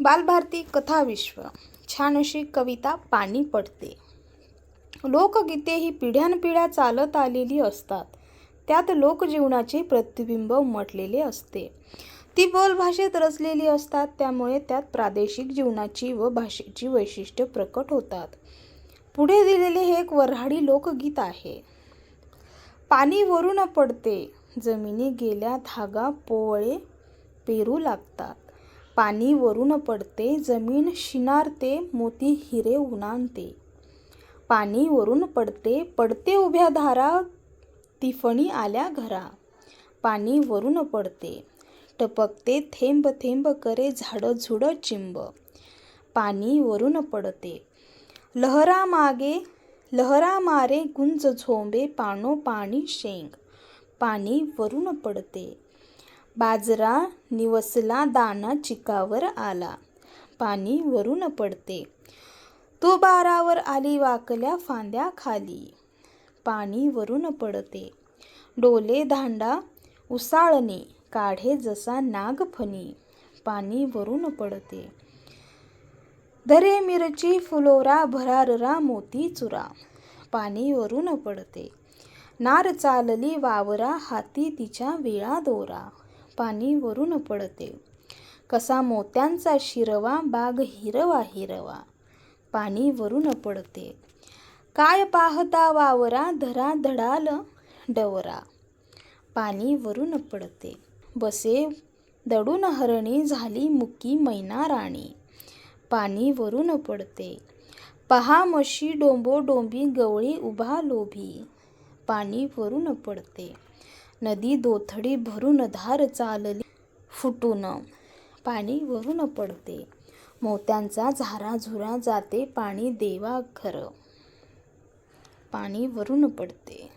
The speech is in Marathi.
बालभारती कथाविश्व छान अशी कविता पाणी पडते. लोकगीते ही पिढ्यानपिढ्या चालत आलेली असतात. त्यात लोकजीवनाचे प्रतिबिंब उमटलेले असते. ती बोलभाषेत रचलेली असतात त्यामुळे त्यात प्रादेशिक जीवनाची व भाषेची वैशिष्ट्य प्रकट होतात. पुढे दिलेले हे एक वऱ्हाडी लोकगीत आहे. पाणी वरून पडते जमिनी गेल्या धागा पोवळे पेरू लागतात. पाणी वरून पडते जमीन शिनारते मोती हिरे उन्हाणते पाणी वरून पडते पडते उभ्या धारा तिफणी आल्या घरा. पाणी वरून पडते टपकते थेंब थेंब करे झाडं झुडं चिंब. पाणी वरून पडते लहरा मागे लहरा मारे गुंज झोंबे पानो पाणी शेंग. पाणी वरून पडते बाजरा निवसला दाना चिकावर आला. पाणी वरून पडते. तो बारावर आली वाकल्या फांद्या खाली. पाणी वरून पडते. डोले धांडा उसाळणे काढे जसा नागफणी पाणी वरून पडते. धरे मिरची फुलोरा भराररा मोती चुरा. पाणी वरून पडते. नार चालली वावरा हाती तिच्या वेळा दोरा. पाणी वरून पडते. कसा मोत्यांचा शिरवा बाग हिरवा हिरवा पाणी वरून पडते. काय पाहता वावरा धरा धडाल डवरा पाणी वरून पडते. बसे दडून हरणी झाली मुकी मैना राणी पाणी वरून पडते. पहा मशी डोंबो डोंबी गवळी उभा लोभी पाणी वरून पडते. नदी दोथडी भरून धार चालली फुटून. पाणी वरून पडते. मोत्यांचा झाराझुरा जाते पाणी देवा खरं पाणी वरून पडते.